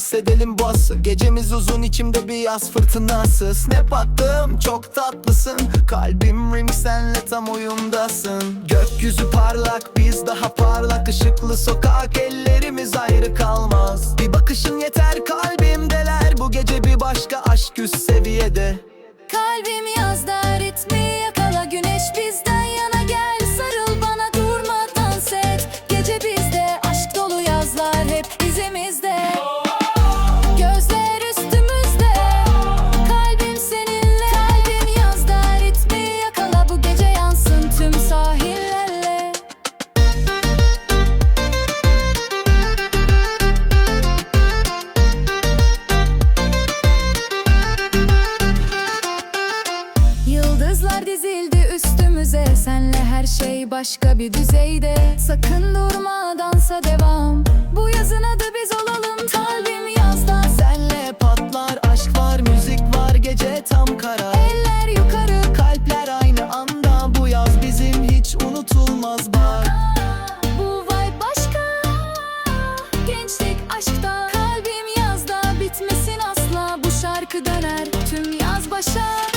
hissedelim boss'u Gecemiz uzun içimde bir yaz fırtınası. Snap attım çok tatlısın. Kalbim ring senle tam uyumdasın Gökyüzü parlak biz daha parlak. Işıklı sokak ellerimiz ayrı kalmaz. Bir bakışın yeter kalbimdeler Bu gece bir başka aşk üst seviyede. Kalbim yazda üstümüze Senle her şey başka bir düzeyde. Sakın durma dansa devam. Bu yazın adı biz olalım Kalbim yazda. Senle patlar aşk var müzik var gece tam karar Eller yukarı Kalpler aynı anda. Bu yaz bizim hiç unutulmaz bak. Bu vibe başka. Gençlik aşkta Kalbim yazda. Bitmesin asla Bu şarkı döner. Tüm yaz başa